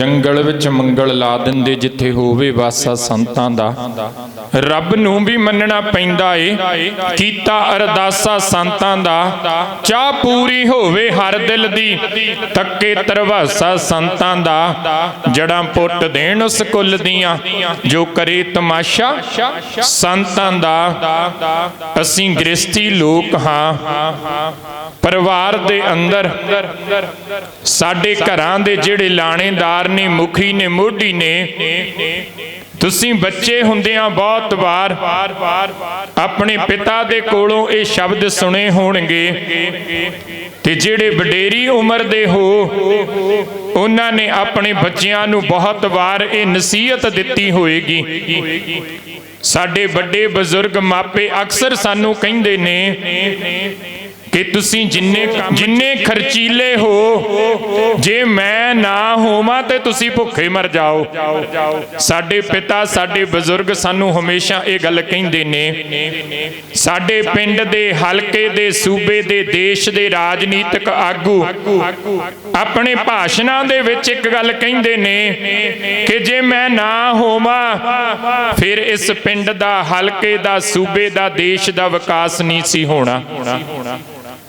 ਜੰਗਲ ਵਿੱਚ ਮੰਗਲ ਲਾ ਦਿੰਦੇ ਜਿੱਥੇ ਹੋਵੇ ਵਾਸਾ ਸੰਤਾਂ ਦਾ। ਰੱਬ ਨੂੰ ਵੀ ਮੰਨਣਾ ਪੈਂਦਾ ਏ ਕੀਤਾ ਅਰਦਾਸਾ ਸੰਤਾਂ ਦਾ। ਚਾਹ ਪੂਰੀ ਹੋਵੇ ਹਰ ਦਿਲ ਦੀ, ਤੱਕੇ ਤਰਵਾਸਾ ਸੰਤਾਂ ਦਾ। ਜੜਾਂ ਪੁੱਟ ਦੇਣ ਉਸ ਕੁੱਲ ਦੀਆਂ, ਜੋ ਕਰੇ ਤਮਾਸ਼ਾ ਸੰਤਾਂ ਦਾ। ਅਸੀਂ ਗ੍ਰਸਤੀ ਲੋਕ ਹਾਂ। ਪਰਿਵਾਰ ਦੇ ਅੰਦਰ, ਸਾਡੇ ਘਰਾਂ ਦੇ ਜਿਹੜੇ ਲਾਣੇਦਾਰ ਨੇ, ਮੁਖੀ ਨੇ, ਮੋਢੀ ਨੇ, ਤੁਸੀਂ ਬੱਚੇ ਹੁੰਦਿਆਂ ਬਹੁਤ ਵਾਰ ਆਪਣੇ ਪਿਤਾ ਦੇ ਕੋਲੋਂ ਇਹ ਸ਼ਬਦ ਸੁਣੇ ਹੋਣਗੇ ਤੇ ਜਿਹੜੇ ਵਡੇਰੀ ਉਮਰ ਦੇ ਹੋ, ਉਹਨਾਂ ਨੇ ਆਪਣੇ ਬੱਚਿਆਂ ਨੂੰ ਬਹੁਤ ਵਾਰ ਇਹ ਨਸੀਹਤ ਦਿੱਤੀ ਹੋਏਗੀ। ਸਾਡੇ ਵੱਡੇ ਬਜ਼ੁਰਗ ਮਾਪੇ ਅਕਸਰ ਸਾਨੂੰ ਕਹਿੰਦੇ ਨੇ ਕਿ ਤੁਸੀਂ ਜਿੰਨੇ ਕੰਮ- ਜਿੰਨੇ ਖਰਚੀਲੇ ਹੋ, ਜੇ ਮੈਂ ਨਾ ਹੋਵਾਂ ਤੇ ਤੁਸੀਂ ਭੁੱਖੇ ਮਰ ਜਾਓ। ਸਾਡੇ ਪਿਤਾ, ਸਾਡੇ ਬਜ਼ੁਰਗ ਸਾਨੂੰ ਹਮੇਸ਼ਾ ਇਹ ਗੱਲ ਕਹਿੰਦੇ ਨੇ, ਸਾਡੇ ਪਿੰਡ ਦੇ ਹਲਕੇ ਦੇ ਸੂਬੇ ਦੇ ਦੇਸ਼ ਦੇ ਰਾਜਨੀਤਿਕ ਆਗੂ ਆਪਣੇ ਭਾਸ਼ਣਾਂ ਦੇ ਵਿੱਚ ਇੱਕ ਗੱਲ ਕਹਿੰਦੇ ਨੇ ਕਿ ਜੇ ਮੈਂ ਨਾ ਹੋਵਾਂ, ਫਿਰ ਇਸ ਪਿੰਡ ਦਾ, ਹਲਕੇ ਦਾ, ਸੂਬੇ ਦਾ, ਦੇਸ਼ ਦਾ ਵਿਕਾਸ ਨਹੀਂ ਸੀ ਹੋਣਾ।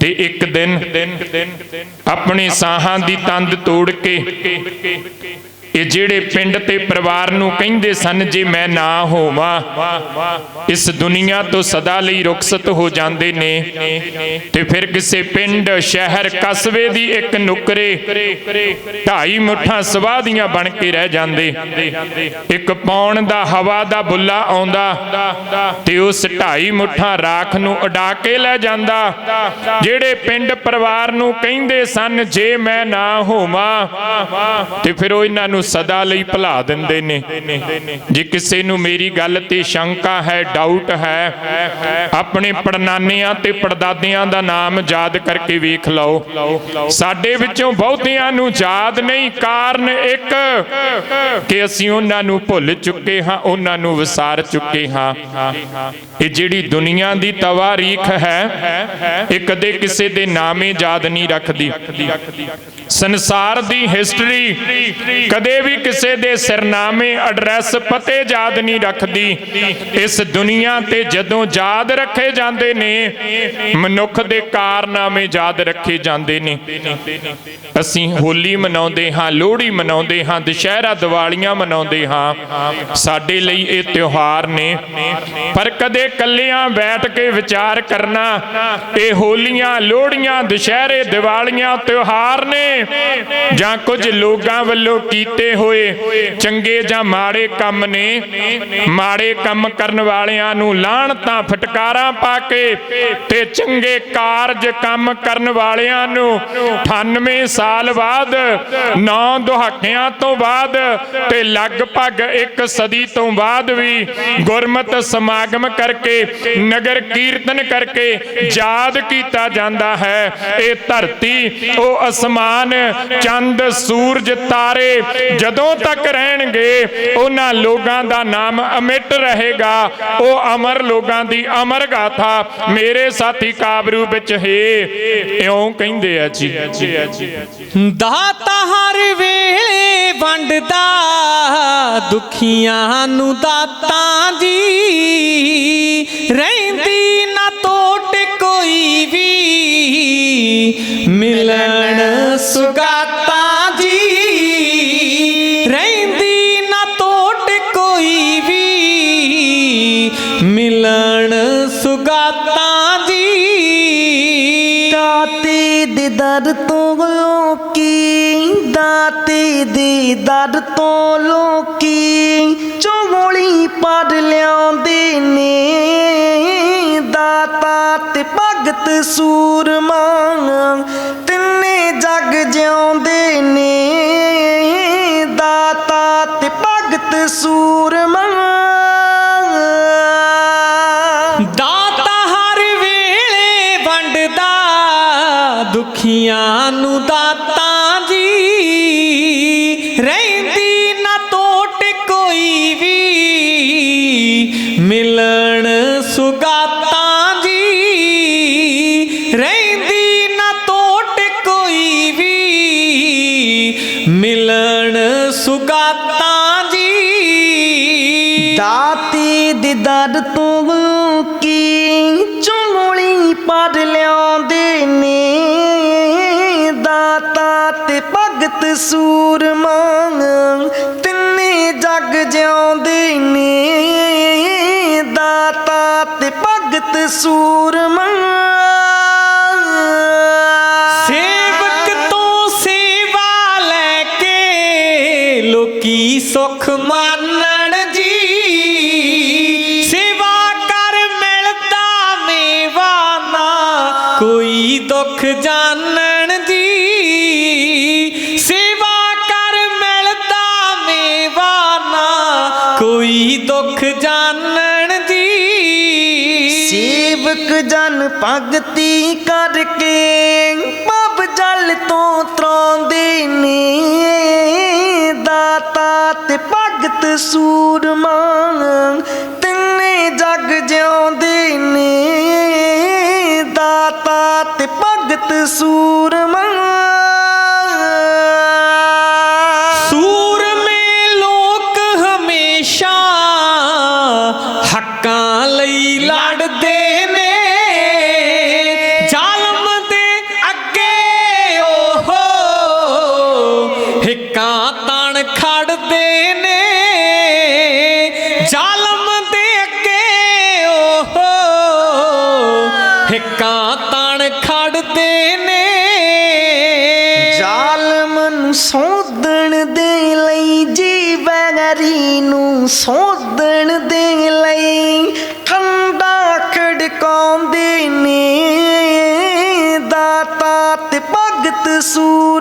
ਤੇ ਇੱਕ ਦਿਨ ਆਪਣੇ ਸਾਹਾਂ ਦੀ ਤੰਦ ਤੋੜ ਕੇ ਇਹ ਜਿਹੜੇ ਪਿੰਡ ਤੇ ਪਰਿਵਾਰ ਨੂੰ ਕਹਿੰਦੇ ਸਨ ਜੇ ਮੈਂ ਨਾ ਹੋਵਾਂ, ਇਸ ਦੁਨੀਆ ਤੋਂ ਸਦਾ ਲਈ ਰੁਖਸਤ ਹੋ ਜਾਂਦੇ ਨੇ। ਤੇ ਫਿਰ ਕਿਸੇ ਪਿੰਡ, ਸ਼ਹਿਰ, ਕਸਬੇ ਦੀ ਇੱਕ ਨੁਕਰੇ ਢਾਈ ਮੁੱਠਾਂ ਸਵਾਹ ਦੀਆਂ ਬਣ ਕੇ ਰਹਿ ਜਾਂਦੇ। ਇੱਕ ਪੌਣ ਦਾ ਹਵਾ ਦਾ ਬੁੱਲਾ ਆਉਂਦਾ ਤੇ ਉਸ ਢਾਈ ਮੁੱਠਾਂ ਰਾਖ ਨੂੰ ਉਡਾ ਕੇ ਲੈ ਜਾਂਦਾ। ਜਿਹੜੇ ਪਿੰਡ ਪਰਿਵਾਰ ਨੂੰ ਕਹਿੰਦੇ ਸਨ, ਜੇ ਮੈਂ ਨਾ ਹੋਵਾਂ, ਤੇ ਫਿਰ ਉਹ ਇਹਨਾਂ ਨੂੰ ਸਦਾ ਲਈ ਭੁਲਾ ਦਿੰਦੇ ਨੇ। ਜੇ ਕਿਸੇ ਨੂੰ ਮੇਰੀ ਗੱਲ ਤੇ ਸ਼ੰਕਾ ਹੈ ਡਾਊਟ ਹੈ, ਆਪਣੇ ਪੜਨਾਨਿਆਂ ਤੇ ਪੜਦਾਦਿਆਂ ਦਾ ਨਾਮ ਯਾਦ ਕਰਕੇ ਵੇਖ ਲਓ। ਸਾਡੇ ਵਿੱਚੋਂ ਬਹੁਤਿਆਂ ਨੂੰ ਯਾਦ ਨਹੀਂ, ਕਾਰਨ ਇੱਕ, ਕਿ ਅਸੀਂ ਉਹਨਾਂ ਨੂੰ ਭੁੱਲ ਚੁੱਕੇ ਹਾਂ, ਉਹਨਾਂ ਨੂੰ ਵਿਸਾਰ ਚੁੱਕੇ ਹਾਂ। ਇਹ ਜਿਹੜੀ ਦੁਨੀਆ ਦੀ ਤਵਾਰੀਖ ਹੈ ਇਹ ਕਦੇ ਕਿਸੇ ਦੇ ਨਾਮੇ ਯਾਦ ਨਹੀਂ ਰੱਖਦੀ। ਸੰਸਾਰ ਦੀ ਹਿਸਟਰੀ ਕਦੇ ਵੀ ਕਿਸੇ ਦੇ ਸਿਰਨਾਮੇ ਐਡਰੈਸ ਪਤੇ ਯਾਦ ਨਹੀਂ ਰੱਖਦੀ। ਇਸ ਦੁਨੀਆ ਤੇ ਜਦੋਂ ਯਾਦ ਰੱਖੇ ਜਾਂਦੇ ਨੇ, ਮਨੁੱਖ ਦੇ ਕਾਰਨਾਮੇ ਯਾਦ ਰੱਖੇ ਜਾਂਦੇ ਨੇ। ਅਸੀਂ ਹੋਲੀ ਮਨਾਉਂਦੇ ਹਾਂ, ਲੋਹੜੀ ਮਨਾਉਂਦੇ ਹਾਂ, ਦੁਸ਼ਹਿਰਾ, ਦੀਵਾਲੀਆਂ ਮਨਾਉਂਦੇ ਹਾਂ। ਸਾਡੇ ਲਈ ਇਹ ਤਿਉਹਾਰ ਨੇ। ਪਰ ਕਦੇ ਕੱਲਿਆਂ ਬੈਠ ਕੇ ਵਿਚਾਰ ਕਰਨਾ, ਇਹ ਹੋਲੀਆਂ, ਲੋਹੜੀਆਂ, ਦੁਸ਼ਹਿਰੇ, ਦੀਵਾਲੀਆਂ ਤਿਉਹਾਰ ਨੇ। ਜਾਂ ਕੁਝ ਲੋਕਾਂ ਵੱਲੋਂ ਕੀਤੇ ਹੋਏ ਚੰਗੇ ਜਾਂ ਮਾੜੇ ਕੰਮ ਨੇ, ਮਾੜੇ ਕੰਮ ਕਰਨ ਵਾਲਿਆਂ ਨੂੰ ਲਾਹਣਤਾਂ ਫਟਕਾਰਾਂ ਪਾ ਕੇ ਤੇ ਚੰਗੇ ਕਾਰਜ ਕੰਮ ਕਰਨ ਵਾਲਿਆਂ ਨੂੰ 98 ਸਾਲ ਬਾਅਦ 9 ਦਹਾਕਿਆਂ ਤੋਂ ਬਾਅਦ ਤੇ ਲਗਭਗ ਇੱਕ ਸਦੀ ਤੋਂ ਬਾਅਦ ਵੀ ਗੁਰਮਤ ਸਮਾਗਮ ਕਰਕੇ, ਨਗਰ ਕੀਰਤਨ ਕਰਕੇ ਯਾਦ ਕੀਤਾ ਜਾਂਦਾ ਹੈ। ਇਹ ਧਰਤੀ ਉਹ ਅਸਮਾਨ ਚੰਦ, ਸੂਰਜ, ਤਾਰੇ ਜਦੋਂ ਤੱਕ ਰਹਿਣਗੇ, ਉਹਨਾਂ ਲੋਕਾਂ ਦਾ ਨਾਮ ਅਮਿਟ ਰਹੇਗਾ। ਉਹ ਅਮਰ ਲੋਕਾਂ ਦੀ ਅਮਰ ਗਾਥਾ, ਮੇਰੇ ਸਾਥੀ ਕਾਬਰੂ ਵਿੱਚ ਹੈ। ਇਉਂ ਕਹਿੰਦੇ ਆ ਜੀ। ਦਾਤਾ ਹਰ ਵੇਲੇ ਵੰਡਦਾ, ਦੁਖੀਆਂ ਨੂੰ ਦਾਤਾ ਜੀ। ਰਹਿੰਦੀ ਨਾ ਟੋਟ ਕੋਈ ਵੀ, ਮਿਲਣ ਸੁਗਾਤਾਂ ਜੀ। ਰਹਿੰਦੀ ਨਾ ਟੋਟ ਕੋਈ ਵੀ। ਮਿਲਣ ਸੁਗਾਤਾਂ ਜੀ। ਦਾਤੇ ਦੇ ਦਰ ਤੋਂ ਲੋਕੀ, ਦਾਤੇ ਦੇ ਦਰ ਤੋਂ ਲੋਕੀ ਚੋਲੀ ਪੜ ਲਿਆਉਂਦੇ ਨੇ। ਦਾਤਾ ਤੇ ਭਗਤ ਸੂਰਮਾ ਜਗ ਜਿਉਂਦੇ ਨੇ ਦਾਤਾ ਤੇ ਭਗਤ ਸੂਰਮਾ ਦਾਤਾ ਹਰ ਵੇਲੇ ਵੰਡਦਾ ਦੁਖੀਆਂ ਨੂੰ। ਦਾਤੀ ਦੀ ਤੋਂ ਕੀ ਚੁੰਗਲੀ ਪੜ ਲਿਆਉਂਦੇ ਨੇ? ਦਾਤਾ ਤੇ ਭਗਤ ਸੂਰਮਾ ਤਿੰਨੇ ਜਗ ਜਿਉਂਦੇ ਨੇ। ਦਾਤਾ ਤੇ ਭਗਤ ਸੂਰਮਾ ਸੇਵਕ ਤੋਂ ਸੇਵਾ ਲੈ ਕੇ ਲੋਕੀ ਸੁਖ ਮਾਨਣ ਦੁੱਖ ਜਾਣਨ ਜੀ ਸੇਵਾ ਕਰ ਮਿਲਦਾ ਮੇਵਾ ਨਾ। ਕੋਈ ਦੁੱਖ ਜਾਣਨ ਜੀ ਸੇਵਕ ਜਨ ਭਗਤੀ ਕਰਕੇ ਪਬ ਜਲ ਤੋਂ ਤਰਾਉਂਦੇ ਨੇ। ਦਾਤਾ ਤੇ ਭਗਤ ਸੂਰਮਾ सूरम ਨੂੰ ਸੋਧਣ ਦੇ ਲਈ ਜੀਵਨਰੀ ਨੂੰ ਸੋਧਣ ਦੇ ਲਈ। ਖੰਡਾ ਖੜਕਾਉਂਦੇ ਨੇ ਦਾਤਾ ਤੇ ਭਗਤ ਸੂਰ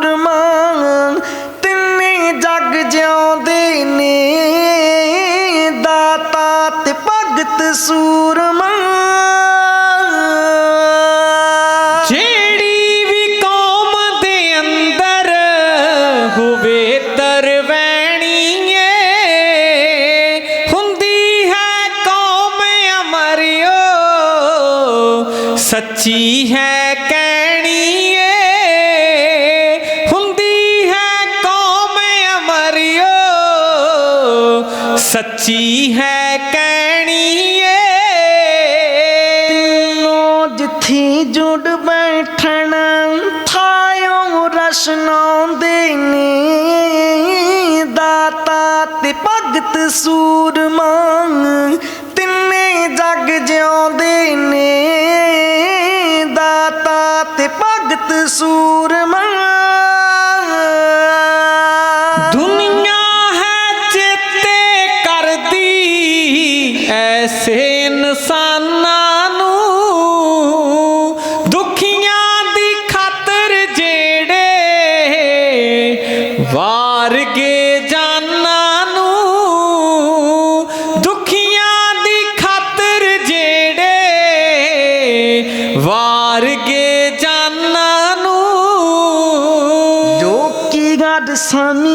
ਸੱਚੀ ਹੈ ਕਹਿਣੀ ਏ ਹੁੰਦੀ ਹੈ ਕੌਮ ਅਮਰਿਓ। ਸੱਚੀ ਹੈ ਕਹਿਣੀ ਏ ਤਿੰਨੋਂ ਜਿੱਥੇ ਜੁੜ ਬੈਠਣ ਥਾਇਓ ਰਸਨਾਉਂਦੇ ਨੇ। ਦਾਤਾ ਤੇ ਭਗਤ ਸੂਰਮਾ ਤਿੰਨੇ ਜਗ ਜਿਉਂਦੇ ਨੇ। ਤੇ ਭਗਤ ਸੂਰਮਾ ਦੁਨੀਆ ਹੈ ਚੇਤੇ ਕਰਦੀ, ਐਸੇ ਇਨਸਾਨਾਂ ਨੂੰ। ਦੁਖੀਆਂ ਦੀ ਖਾਤਰ ਜਿਹੜੇ ਵਾਰ ਕੇ ਕੀ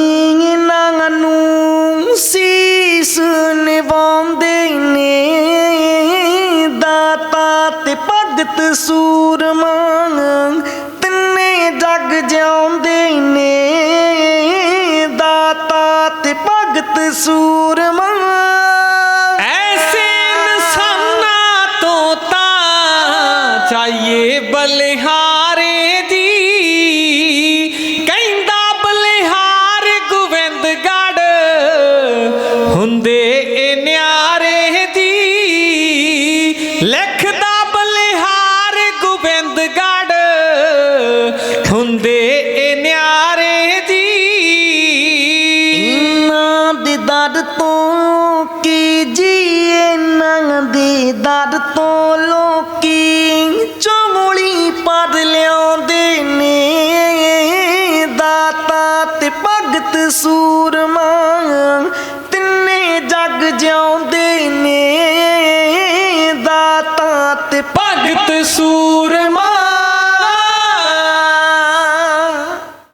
ਭਗਤ